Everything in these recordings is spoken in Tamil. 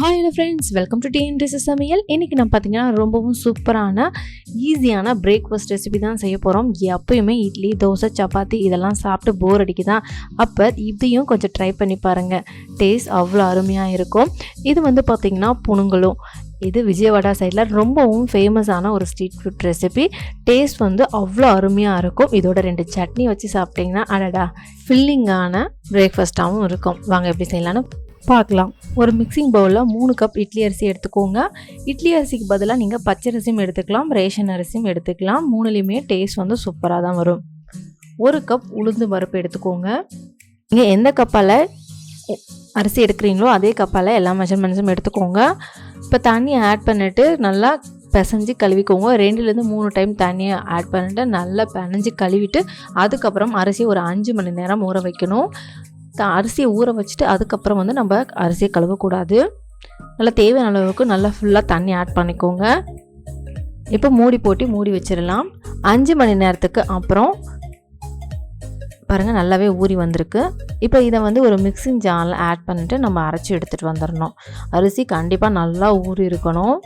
Hi hello friends welcome to TN recipes சமையல் இன்றைக்கி நம்ம பார்த்தீங்கன்னா ரொம்பவும் சூப்பரான ஈஸியான பிரேக்ஃபாஸ்ட் ரெசிபி தான் செய்ய போகிறோம் எப்பயுமே இட்லி தோசை சப்பாத்தி இதெல்லாம் சாப்பிட்டு போர் அடிக்குதான். அப்போ இதையும் கொஞ்சம் ட்ரை பண்ணி பாருங்கள் டேஸ்ட் அவ்வளோ அருமையாக இருக்கும். இது வந்து பார்த்திங்கன்னா புணுங்கலும். இது விஜயவாடா சைடில் ரொம்பவும் ஃபேமஸான ஒரு ஸ்ட்ரீட் ஃபுட் ரெசிபி டேஸ்ட் வந்து அவ்வளோ அருமையாக இருக்கும். இதோட ரெண்டு சட்னி வச்சு சாப்பிட்டிங்கன்னா அடடா ஃபில்லிங்கான பிரேக்ஃபாஸ்ட்டாகவும் இருக்கும். வாங்க எப்படி செய்யலான்னு பார்க்கலாம். ஒரு மிக்சிங் பவுலில் மூணு கப் இட்லி அரிசி எடுத்துக்கோங்க. இட்லி அரிசிக்கு பதிலாக நீங்கள் பச்சை அரிசியும் எடுத்துக்கலாம் ரேஷன் அரிசியும் எடுத்துக்கலாம். மூணுலேயுமே டேஸ்ட் வந்து சூப்பராக தான் வரும். ஒரு கப் உளுந்து பருப்பு எடுத்துக்கோங்க. நீங்கள் எந்த கப்பால் அரிசி எடுக்கிறீங்களோ அதே கப்பால் எல்லா மெஷர்மெண்ட்ஸும் எடுத்துக்கோங்க. இப்போ தண்ணி ஆட் பண்ணிவிட்டு நல்லா பிசைஞ்சு கழுவிக்கோங்க. ரெண்டுலேருந்து மூணு டைம் தண்ணியை ஆட் பண்ணிட்டு நல்லா பிணைஞ்சு கழுவிட்டு அதுக்கப்புறம் அரிசி ஒரு அஞ்சு மணி நேரம் ஊற வைக்கணும். அரிசியை ஊற வச்சுட்டு அதுக்கப்புறம் வந்து நம்ம அரிசியை கழுவக்கூடாது. நல்லா தேவையான அளவுக்கு நல்லா ஃபுல்லாக தண்ணி ஆட் பண்ணிக்கோங்க. இப்போ மூடி போட்டு மூடி வச்சிடலாம். அஞ்சு மணி நேரத்துக்கு அப்புறம் பாருங்கள் நல்லாவே ஊறி வந்திருக்கு. இப்போ இதை வந்து ஒரு மிக்சிங் ஜாரில் ஆட் பண்ணிவிட்டு நம்ம அரைச்சி எடுத்துகிட்டு வந்துடணும். அரிசி கண்டிப்பாக நல்லா ஊறி இருக்கணும்.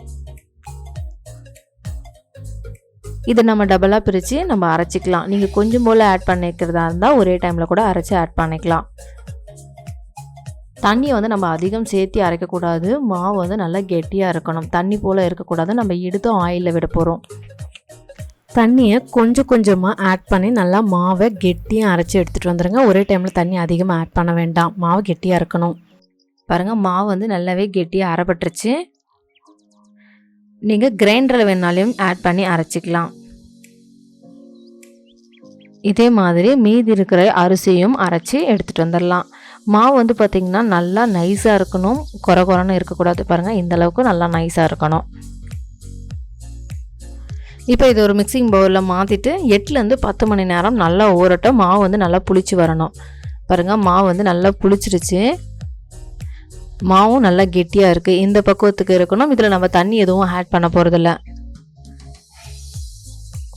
இதை நம்ம டபுளாக பிரித்து நம்ம அரைச்சிக்கலாம். நீங்கள் கொஞ்சம் போல் ஆட் பண்ணிக்கிறதா இருந்தால் ஒரே டைமில் கூட அரைச்சி ஆட் பண்ணிக்கலாம். தண்ணியை வந்து நம்ம அதிகம் சேர்த்தி அரைக்கக்கூடாது. மாவு வந்து நல்லா கெட்டியாக இருக்கணும். தண்ணி போல் இருக்கக்கூடாது. நம்ம எடுத்து ஆயிலில் விட போகிறோம் தண்ணியை கொஞ்சம் கொஞ்சமாக ஆட் பண்ணி நல்லா மாவை கெட்டியாக அரைச்சி எடுத்துகிட்டு வந்துடுங்க ஒரே டைமில் தண்ணி அதிகமாக ஆட் பண்ண வேண்டாம். மாவு கெட்டியாக இருக்கணும். பாருங்கள் மாவு வந்து நல்லாவே கெட்டியாக அரைப்பட்டுருச்சு. நீங்கள் கிரைண்டரில் வேணாலையும் ஆட் பண்ணி அரைச்சிக்கலாம். இதே மாதிரி மீதி இருக்கிற அரிசியும் அரைச்சி எடுத்துகிட்டு வந்துடலாம் மாவு வந்து பார்த்திங்கன்னா நல்லா நைஸாக இருக்கணும். குறை குறைன்னு இருக்கக்கூடாது பாருங்கள் இந்த அளவுக்கு நல்லா நைஸாக இருக்கணும். இப்போ இது ஒரு மிக்சிங் பவுலில் மாற்றிட்டு எட்டுலேருந்து பத்து மணி நேரம் நல்லா ஊறட்டும். மாவு வந்து நல்லா புளிச்சு வரணும். பாருங்கள் மாவு வந்து நல்லா புளிச்சிருச்சு. மாவும் நல்லா கெட்டியாக இருக்குது இந்த பக்குவத்துக்கு இருக்கணும். இதில் நம்ம தண்ணி எதுவும் ஆட் பண்ண போகிறதில்ல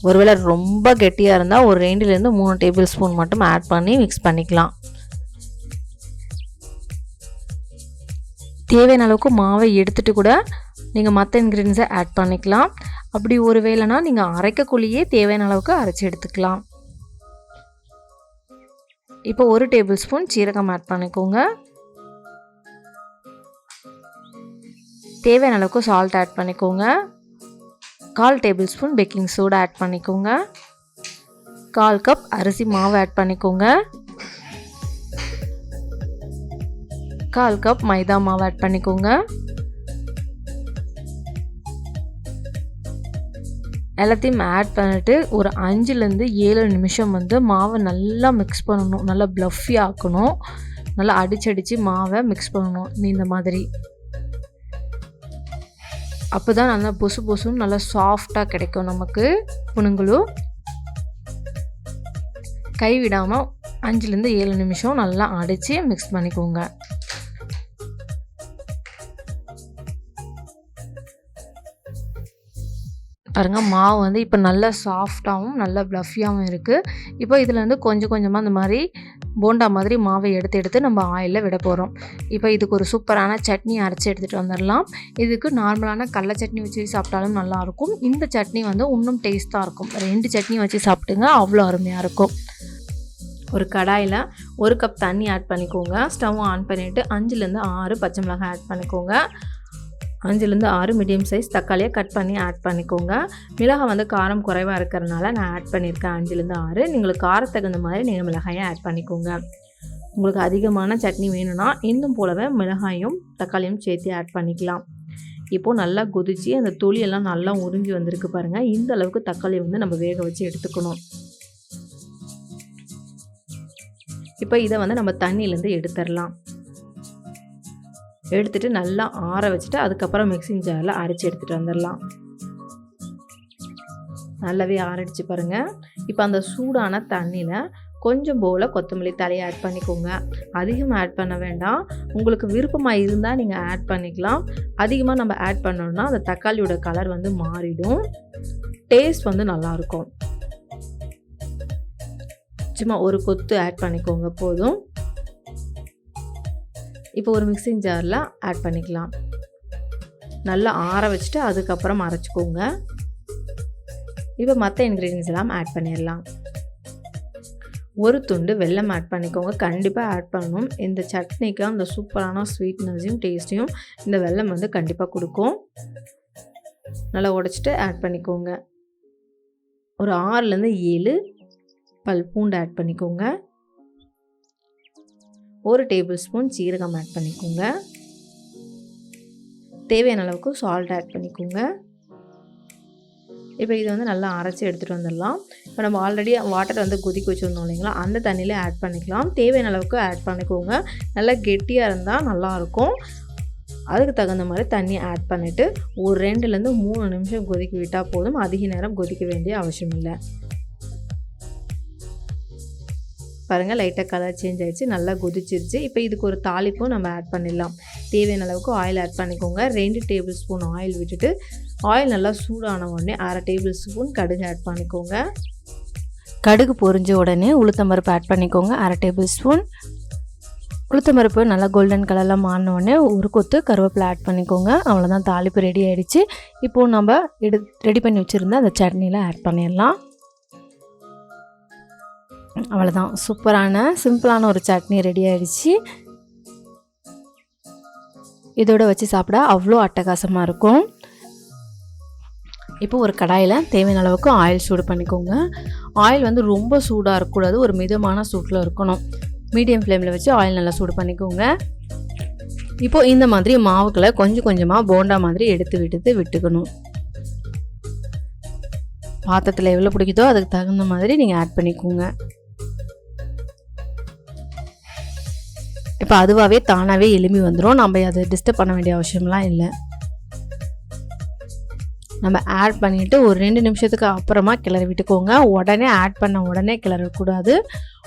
ஒருவேளை ரொம்ப கெட்டியாக இருந்தால் ஒரு ரெண்டுலேருந்து மூணு டேபிள் ஸ்பூன் மட்டும் ஆட் பண்ணி மிக்ஸ் பண்ணிக்கலாம். தேவையான அளவுக்கு மாவை எடுத்துகிட்டு கூட நீங்கள் மற்ற இன்க்ரீடியன்ஸை ஆட் பண்ணிக்கலாம். அப்படி ஒரு வேளைனா நீங்கள் அரைக்கக்குள்ளேயே தேவையான அளவுக்கு அரைச்சி எடுத்துக்கலாம். இப்போ ஒரு டேபிள் ஸ்பூன் சீரகம் ஆட் பண்ணிக்கோங்க. தேவையான அளவுக்கு சால்ட் ஆட் பண்ணிக்கோங்க. கால் tablespoon baking soda add பண்ணிக்கோங்க. கால் கப் அரிசி மாவு ஆட் பண்ணிக்கோங்க. கால் கப் மைதா மாவு ஆட் பண்ணிக்கோங்க. எல்லாத்தையும் ஆட் பண்ணிட்டு ஒரு அஞ்சுலேருந்து ஏழு நிமிஷம் வந்து மாவை நல்லா மிக்ஸ் பண்ணணும். நல்லா ப்ளஃபி ஆக்கணும். நல்லா அடிச்சடிச்சு மாவை மிக்ஸ் பண்ணணும். இந்த மாதிரி. அப்போ தான் நல்லா பொசு பொசுன்னு நல்லா சாஃப்டாக கிடைக்கும் நமக்கு. புணுங்களும் கைவிடாமல் அஞ்சுலேருந்து ஏழு நிமிஷம் நல்லா அடித்து மிக்ஸ் பண்ணிக்கோங்க. பாருங்கள் மாவு வந்து இப்போ நல்லா சாஃப்டாகவும் நல்லா ப்ளஃபியாகவும் இருக்குது இப்போ இதில் வந்து கொஞ்சம் கொஞ்சமாக இந்த மாதிரி போண்டா மாதிரி மாவை எடுத்து எடுத்து நம்ம ஆயிலில் விட போகிறோம் இப்போ இதுக்கு ஒரு சூப்பரான சட்னி அரைச்சி எடுத்துகிட்டு வந்துடலாம் இதுக்கு நார்மலான கடல சட்னி வச்சு சாப்பிட்டாலும் நல்லாயிருக்கும் இந்த சட்னி வந்து இன்னும் டேஸ்ட்டாக இருக்கும். ரெண்டு சட்னி வச்சு சாப்பிட்டுங்க அவ்வளோ அருமையாக இருக்கும். ஒரு கடாயில் ஒரு கப் தண்ணி ஆட் பண்ணிக்கோங்க. ஸ்டவ் ஆன் பண்ணிவிட்டு அஞ்சுலேருந்து ஆறு பச்சை மிளகாய் ஆட் பண்ணிக்கோங்க. அஞ்சுலேருந்து ஆறு மீடியம் சைஸ் தக்காளியை கட் பண்ணி ஆட் பண்ணிக்கோங்க. மிளகாய் வந்து காரம் குறைவாக இருக்கிறதுனால நான் ஆட் பண்ணியிருக்கேன் அஞ்சுலேருந்து ஆறு. நீங்கள் காரத்துக்கு தகுந்த மாதிரி நீங்கள் மிளகாயை ஆட் பண்ணிக்கோங்க. உங்களுக்கு அதிகமான சட்னி வேணும்னா இன்னும் போலவே மிளகாயும் தக்காளியும் சேர்த்து ஆட் பண்ணிக்கலாம். இப்போது நல்லா கொதித்து அந்த தொலியெல்லாம் நல்லா உறிஞ்சி வந்திருக்கு பாருங்கள் இந்த அளவுக்கு தக்காளி வந்து நம்ம வேக வச்சு எடுத்துக்கணும். இப்போ இதை வந்து நம்ம தண்ணியிலேருந்து எடுத்துடலாம். எடுத்துகிட்டு நல்லா ஆற வச்சுட்டு அதுக்கப்புறம் மிக்சிங் ஜாரில் அரைச்சி எடுத்துகிட்டு வந்துடலாம் நல்லாவே ஆரடிச்சு பாருங்கள் இப்போ அந்த சூடான தண்ணியில் கொஞ்சம் போல் கொத்தமல்லி தலையை ஆட் பண்ணிக்கோங்க. அதிகமாக ஆட் பண்ண வேண்டாம். உங்களுக்கு விருப்பமாக இருந்தால் நீங்கள் ஆட் பண்ணிக்கலாம். அதிகமாக நம்ம ஆட் பண்ணோம்னா அந்த தக்காளியோட கலர் வந்து மாறிடும். டேஸ்ட் வந்து நல்லாயிருக்கும் சும்மா ஒரு கொத்து ஆட் பண்ணிக்கோங்க போதும். இப்போ ஒரு மிக்சிங் ஜாரில் ஆட் பண்ணிக்கலாம். நல்லா ஆற வச்சுட்டு அதுக்கப்புறம் அரைச்சிக்கோங்க. இப்போ மற்ற இன்க்ரீடியன்ஸ் எல்லாம் ஆட் பண்ணிடலாம். ஒரு துண்டு வெல்லம் ஆட் பண்ணிக்கோங்க. கண்டிப்பாக ஆட் பண்ணணும். இந்த சட்னிக்கு அந்த சூப்பரான ஸ்வீட்னஸையும் டேஸ்ட்டையும் இந்த வெல்லம் வந்து கண்டிப்பாக கொடுக்கும். நல்லா உடச்சிட்டு ஆட் பண்ணிக்கோங்க. ஒரு ஆறுலேருந்து ஏழு பல் பூண்டு ஆட் பண்ணிக்கோங்க. ஒரு டேபிள் ஸ்பூன் சீரகம் ஆட் பண்ணிக்கோங்க. தேவையான அளவுக்கு சால்ட் ஆட் பண்ணிக்கோங்க. இப்போ இதை வந்து நல்லா அரைச்சி எடுத்துகிட்டு வந்துடலாம். இப்போ நம்ம ஆல்ரெடி வாட்டர் வந்து கொதிக்க வச்சுருந்தோம் இல்லைங்களா அந்த தண்ணியில் ஆட் பண்ணிக்கலாம். தேவையான அளவுக்கு ஆட் பண்ணிக்கோங்க. நல்லா கெட்டியாக இருந்தால் நல்லாயிருக்கும் அதுக்கு தகுந்த மாதிரி தண்ணி ஆட் பண்ணிவிட்டு ஒரு ரெண்டுலேருந்து மூணு நிமிஷம் கொதிக்க விட்டால் போதும். அதிக நேரம் கொதிக்க வேண்டிய அவசியம் இல்லை. பாருங்கள் லைட்டாக கலர் சேஞ்ச் ஆகிடுச்சு நல்லா கொதிச்சிருச்சு. இப்போ இதுக்கு ஒரு தாளிப்பும் நம்ம ஆட் பண்ணிடலாம். தேவையான அளவுக்கு ஆயில் ஆட் பண்ணிக்கோங்க. ரெண்டு டேபிள் ஸ்பூன் ஆயில் விட்டுட்டு ஆயில் நல்லா சூடான உடனே அரை டேபிள் ஸ்பூன் கடுகு ஆட் பண்ணிக்கோங்க. கடுகு பொரிஞ்ச உடனே உளுத்தம்பருப்பு ஆட் பண்ணிக்கோங்க. அரை டேபிள் ஸ்பூன் உளுத்தம்பருப்பு நல்லா கோல்டன் கலரில் மாறினோடனே ஒரு கொத்து கருவேப்பிலை ஆட் பண்ணிக்கோங்க. அவ்வளோதான் தாளிப்பு ரெடி ஆகிடுச்சு இப்போது நம்ம எடு ரெடி பண்ணி வச்சுருந்தா அந்த சட்னியில் ஆட் பண்ணிடலாம். அவ்வளோதான் சூப்பரான சிம்பிளான ஒரு சட்னி ரெடி ஆகிடுச்சு இதோட வச்சு சாப்பிட அவ்வளோ அட்டகாசமாக இருக்கும். இப்போ ஒரு கடாயில் தேவையான அளவுக்கு ஆயில் சூடு பண்ணிக்கோங்க. ஆயில் வந்து ரொம்ப சூடாக இருக்கக்கூடாது ஒரு மிதமான சூட்டில் இருக்கணும். மீடியம் ஃப்ளேமில் வச்சு ஆயில் நல்லா சூடு பண்ணிக்கோங்க. இப்போது இந்த மாதிரி மாவுக்களை கொஞ்சம் கொஞ்சமாக போண்டா மாதிரி எடுத்து விட்டு விட்டுக்கணும். பாத்திரத்தில் எவ்வளோ பிடிக்குதோ அதுக்கு தகுந்த மாதிரி நீங்கள் ஆட் பண்ணிக்கோங்க. இப்போ அதுவாகவே தானாகவே எலும்பி வந்துடும் நம்ம அதை டிஸ்டர்ப் பண்ண வேண்டிய அவசியம்லாம் இல்லை. நம்ம ஆட் பண்ணிவிட்டு ஒரு ரெண்டு நிமிஷத்துக்கு அப்புறமா கிளறி விட்டுக்கோங்க. உடனே ஆட் பண்ண உடனே கிளறக்கூடாது.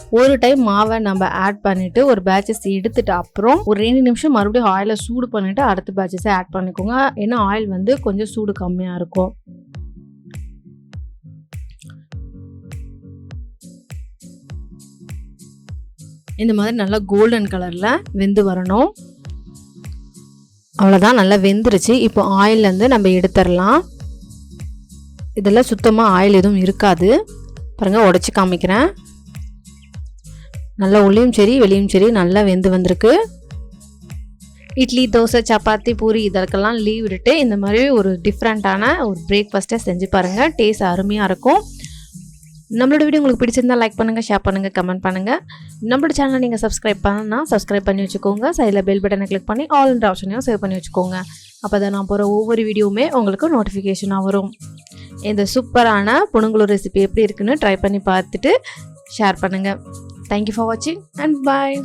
ஒரு டைம் மாவை நம்ம ஆட் பண்ணிவிட்டு ஒரு பேட்சஸ் எடுத்துட்டு அப்புறம் ஒரு ரெண்டு நிமிஷம் மறுபடியும் ஆயிலை சூடு பண்ணிவிட்டு அடுத்த பேட்சஸை ஆட் பண்ணிக்கோங்க. ஏன்னா ஆயில் வந்து கொஞ்சம் சூடு கம்மியாக இருக்கும். இந்த மாதிரி நல்லா கோல்டன் கலரில் வெந்து வரணும். அவ்வளோதான் நல்லா வெந்துருச்சு. இப்போ ஆயிலேருந்து நம்ம எடுத்துடலாம். இதில் சுத்தமாக ஆயில் எதுவும் இருக்காது. பாருங்கள் உடச்சி காமிக்கிறேன். நல்லா உள்ளேயும் சரி வெளியும் சரி நல்லா வெந்து வந்திருக்கு. இட்லி தோசை சப்பாத்தி பூரி இதற்கெல்லாம் லீவ் விட்டுட்டு இந்த மாதிரி ஒரு டிஃப்ரெண்ட்டான ஒரு பிரேக்ஃபாஸ்ட்டை செஞ்சு பாருங்கள் டேஸ்ட் அருமையாக இருக்கும். நம்மளோட வீடியோ உங்களுக்கு பிடிச்சிருந்தா லைக் பண்ணுங்கள் ஷேர் பண்ணுங்கள் கமெண்ட் பண்ணுங்கள் நம்மளோட சேனலை நீங்கள் சப்ஸ்கிரைப் பண்ணனா சப்ஸ்கிரைப் பண்ணி வச்சுக்கோங்க. சைடில் பெல் பட்டனை கிளிக் பண்ணி ஆல் ஆப்ஷனையும் சேவ் பண்ணி வச்சுக்கோங்க. அப்போ தான் நான் போகிற ஒவ்வொரு வீடியோவுமே உங்களுக்கு நோட்டிஃபிகேஷனாக வரும். இந்த சூப்பரான புணுங்குளூர் ரெசிபி எப்படி இருக்குன்னு ட்ரை பண்ணி பார்த்துட்டு ஷேர் பண்ணுங்கள் தேங்க்யூ ஃபார் வாட்சிங் அண்ட் பாய்